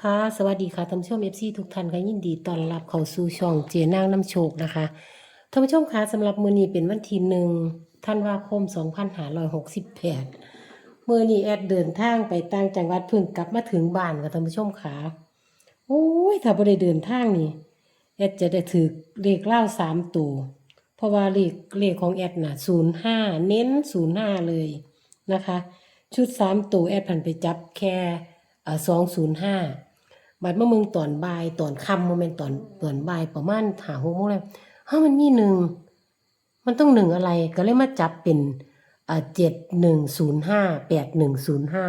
ค่ะ สวัสดีค่ะท่านผู้ชม FC ทุกท่านค่ะยินดีต้อนรับเข้าสู่ช่องเจนางน้ำโชคนะคะท่านผู้ชมคะสำหรับมื้อนี้เป็นวันที่หนึ่งธันวาคม2568มื้อนี้แอดเดินทางไปต่างจังหวัดเพิ่งกลับมาถึงบ้านค่ะท่านผู้ชมค่ะโอ้ยถ้าบ่ได้เดินทางนี่แอดจะได้ถือเลขเล่าสามตัวเพราะว่าเลขเลขของแอดน่ะ05เน้น05เลยนะคะ ชุดสามตัวแอดพันไปจับแค่สองศูนย์ห้า บัดเมื่อมึงตอนบ่ายตอนค่ำโมเมนตอนตอนบ่ายประมาณหาหกโมงแล้วเฮ้ามันมีหนึ่งมันต้องหนึ่งอะไรก็เลยมาจับเป็นอ่าเจ็ดหนึ่งศูนย์ห้าแปดหนึ่งศูนย์ห้า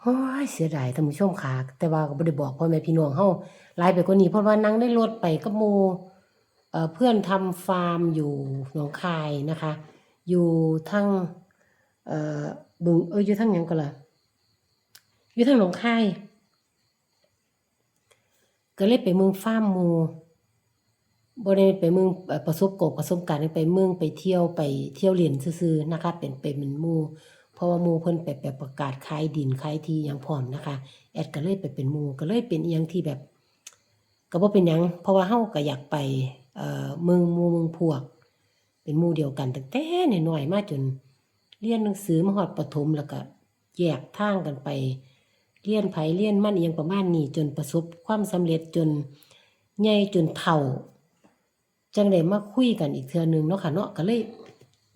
โอ้ยเสียดายท่านผู้ชมค่ะแต่ว่าก็บ่ได้บอกพ่อแม่พี่น้องเฮาหลายไปกว่านี้เพราะว่านั่งได้รถไปกับหมู่เพื่อนทำฟาร์มอยู่หนองคายนะคะ อยู่ทั้งเออบึงเอ้ยอยู่ทางยังก็ล่ะอยู่ทางหนองคาย ก็เลยไปเมืองฟาร์มหมู่บ่ได้ไปเมืองประสบกบประสบการณ์ไปเมืองไปเที่ยวไปเที่ยวเล่นซื่อๆนะคะ เป็นไปเป็นหมู่เพราะว่าหมู่เพิ่นไปไปประกาศขายดินขายที่หยังพร้อมนะคะ แอดก็เลยไปเป็นหมู่ก็เลยเป็นอีหยังที่แบบก็บ่เป็นหยังเพราะว่าเฮาก็อยากไปเอ่อเมืองหมู่เมืองพวก เป็นหมู่เดียวกันตั้งแต่น้อยๆมาจนเรียนหนังสือมาฮอดประถมแล้วก็แยกทางกันไป เรียนไผเรียนมั่นเอหยังประมาณนี้จนประสบความสำเร็จจนใหญ่จนเฒ่า จังได้มาคุยกันอีกเทื่อหนึงเนาะค่ะเนาะก็เลย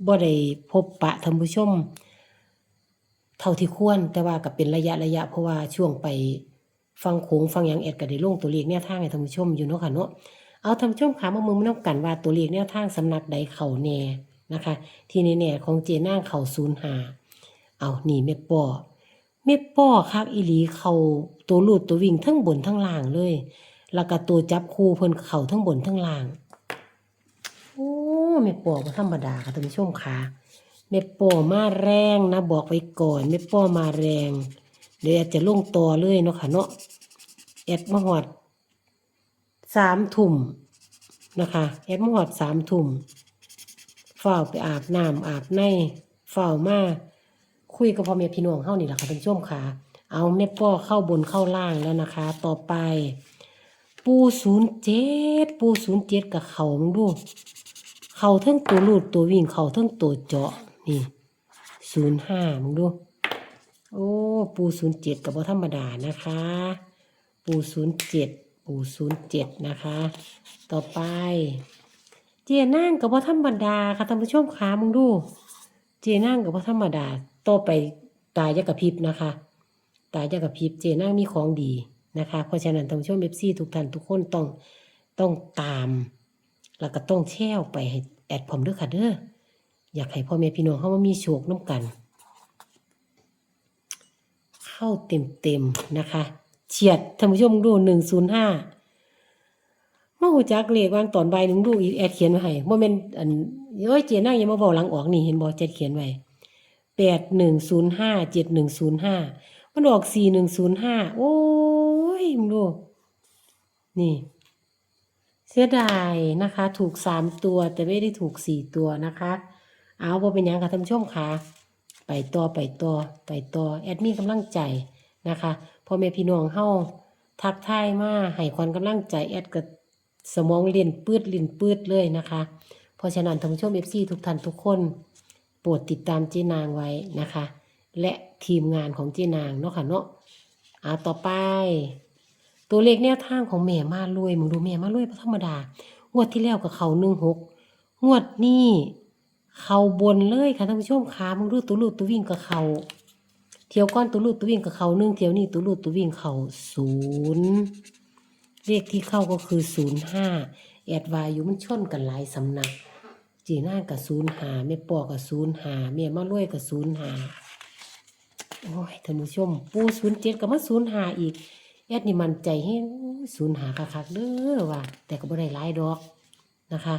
บ่ได้พบปะท่านผู้ชม เท่าที่ควรแต่ว่าก็เป็นระยะระยะเพราะว่าช่วงไปฟังโขงฟังยังแอดก็ได้ลงตัวเลขแนวทางให้ท่านผู้ชมอยู่เนาะค่ะเนาะเอาท่านผู้ชมค่ะมามือมานํกันว่าตัวเลขแนวทางสำนักใดเข้าแน่นะคะ ที่แน่ๆของเจนางเข้า05เอานี่แม่ป้อ แม่ป้อคักอีหลีเขาตัวลูดตัววิ่งทั้งบนทั้งล่างเลย แล้วก็ตัวจับคู่เพิ่นเขาทั้งบนทั้งล่าง โอ้แม่ป้อบ่ธรรมดาค่ะท่านผู้ชมค่ะแม่ป้อมาแรงนะบอกไว้ก่อนแม่ป้อมาแรง เดี๋ยวจะลงต่อเลยเนาะค่ะเนาะแอดมาฮอดสามทุ่มนะคะแอดมาฮอดสามทุ่มฝ้าวไปอาบน้ำอาบในฝ้าวมา คุยกับพ่อแม่พี่น้องเฮานี่แหละค่ะท่านผู้ชมค่ะ เอาแม่ป้อเข้าบนเข้าล่างแล้วนะคะ ต่อไป ปูศูนย์เจ็ดปูศูนย์เจ็ดกับเขามึงดู เขาทั้งตัวลูดตัววิ่งเขาทั้งตัวเจาะนี่ศูนย์ห้ามึงดู โอ้ปูศูนย์เจ็ดกับว่าธรรมดานะคะ ปูศูนย์เจ็ดปูศูนย์เจ็ดนะคะ ต่อไป เจนั่งกับว่าธรรมดาค่ะท่านผู้ชมขามึงดู เจนั่งกับว่าธรรมดา ต่อไปตายยกกระพริบนะคะ ตายยกกระพริบเจนั่งมีของดีนะคะ เพราะฉะนั้นท่านผู้ชมเอฟซีทุกท่านทุกคนต้องต้องตาม แล้วก็ต้องแช่ออกไปให้แอดผมด้วยค่ะเด้ออยากให้พ่อแม่พี่น้องเขามามีโชคน้ำกัน เข้าเต็มเต็มนะคะเฉียดท่านผู้ชมดูหนึ่งศูนย์ห้ามาหูจักเลขวางตอนใบหนึ่งดูอีแอดเขียนไว้ให้โมเมนอันเอ้ยเจนั่งอยังมาบอกหลังออกนี่เห็นบอกเจ็ดเขียนไว้ แปดหนึ่งศูนย์ห้าเจ็ดหนึ่งศูนย์ห้ามันออกสี่หนึ่งศูนย์ห้าโอ้ยมึงดูนี่ เสียดายนะคะ ถูกสามตัวแต่ไม่ได้ถูกสี่ตัวนะคะ เอาพอเป็นยังค่ะท่านผู้ชมค่ะไปต่อไปต่อไปต่อแอดมีกำลังใจนะคะพ่อแม่พี่น้องเฮาทักทายมาให้ความกำลังใจแอดก็สมองเรียนปืดลินปืดเลยนะคะ เพราะฉะนั้นท่านผู้ชมเอฟซีทุกท่านทุกคน โปรดติดตามเจนางไว้นะคะ และทีมงานของเจนางเนาะค่ะเนาะเอาต่อไป ตัวเลขแนวทางของแม่มาลวยมึงดูแม่มาลวยธรรมดางวดที่แล้วกับเขาหนึ่งหกงวดนี้เขาบนเลยค่ะท่านผู้ชมขามึงดูตัวลูดตัววิ่งกับเขาเที่ยวก้อนตัวลูดตัววิ่งกับเขาหนึ่งเที่ยวนี้ตัวลูดตัววิ่งเขาศูนย์เลขที่เข้าก็คือศูนย์ห้าแอดวายอยู่มันชนกันหลายสำนัก จีน่ากับศูนย์หาแม่ปอกับศูนย์หาแม่มาลวยกับศูนย์หาโอ้ยท่านผู้ชม ปูศูนย์เจ็ดกับมาศูนย์หาอีกแอดนี่มันใจให้ศูนย์หาคักๆเด้อว่ะแต่ก็บ่ได้หลายดอกนะคะ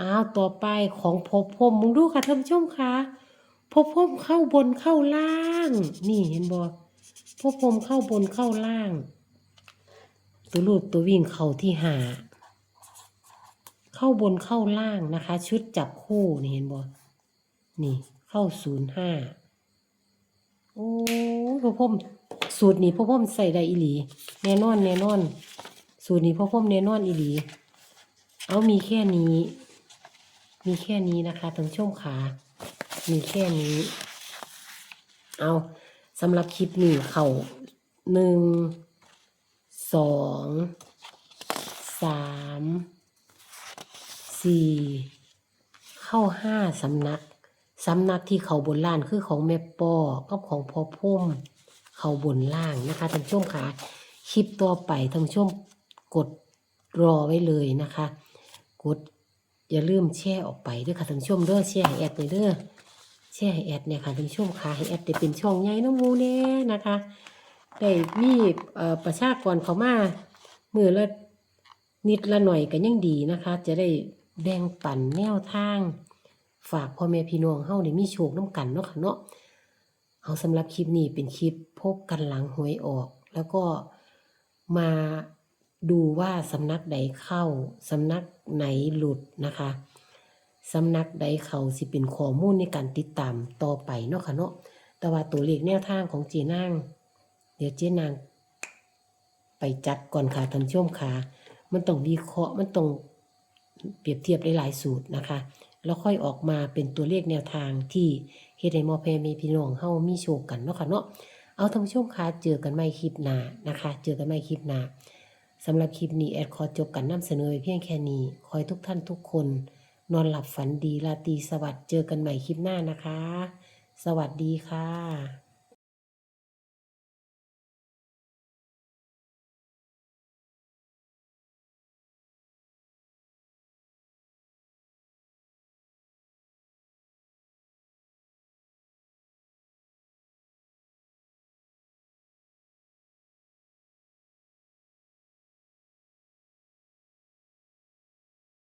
อ้าวต่อไปของพบพมมึงดูค่ะท่านผู้ชมค่ะพบพมเข้าบนเข้าล่าง นี่เห็นบ่พบพมเข้าบนเข้าล่าง ตัวรูดตัววิ่งเข้าที่หา เข้าบนเข้าล่างนะคะ ชุดจับคู่นี่เห็นบ่นี่เข้าศูนย์ห้าโอ้พระพรหมสูตรนี้พ่อพ่อมใส่ได้อีหลี แน่นอนแน่นอน สูตรนี้พ่อพ่อมแน่นอนอีหลี เอามีแค่นี้ มีแค่นี้นะคะท่านผู้ชมขา มีแค่นี้ เอาสำหรับคลิปนี้เขาหนึ่งสองสาม สี่เข้าห้าสำนัก สำนักที่เขาบนล่างคือของแม่ปอกับของพ่อพุ่ม เขาบนล่างนะคะท่านผู้ชมค่ะคลิปต่อไปท่านผู้ชมกดรอไว้เลยนะคะ กดอย่าลืมแชร์ออกไปด้วยค่ะท่านผู้ชมเด้อแชร์ให้แอดเลยเด้อแชร์ให้แอดเนี่ยค่ะท่านผู้ชมค่ะให้แอดได้เป็นช่องใหญ่น้องมูแน่นะคะได้พี่ประชากรเขามามือละนิดละหน่อยก็ยังดีนะคะ จะได้ แบ่งปันแนวทาง ฝากพ่อแม่พี่น้องเฮาได้มีโชคน้ำกันเนาะค่ะเนาะเอาสำหรับคลิปนี้เป็นคลิปพบกันหลังหวยออก แล้วก็มาดูว่าสำนักใดเข้าสำนักไหนหลุดนะคะสำนักใดเขาสิเป็นข้อมูลในการติดตามต่อไปเนาะค่ะเนาะแต่ว่าตัวเลขแนวทางของเจนางเดี๋ยวเจนางไปจัดก่อนค่ะท่านชมค่ะ มันต้องวิเคราะห์มันต้อง เปรียบเทียบหลายๆสูตรนะคะ แล้วค่อยออกมาเป็นตัวเลขแนวทางที่เฮ็ดให้มอแพรมีพี่น้องเฮามีโชคกันเนาะค่ะเนาะเอาท่านผู้ชมคะเจอกันใหม่คลิปหน้านะคะ เจอกันใหม่คลิปหน้าสำหรับคลิปนี้แอดขอจบกันนำเสนอไว้เพียงแค่นี้ขอให้ทุกท่านทุกคน นอนหลับฝันดีราตรีสวัสดิ์เจอกันใหม่คลิปหน้านะคะ สวัสดีค่ะ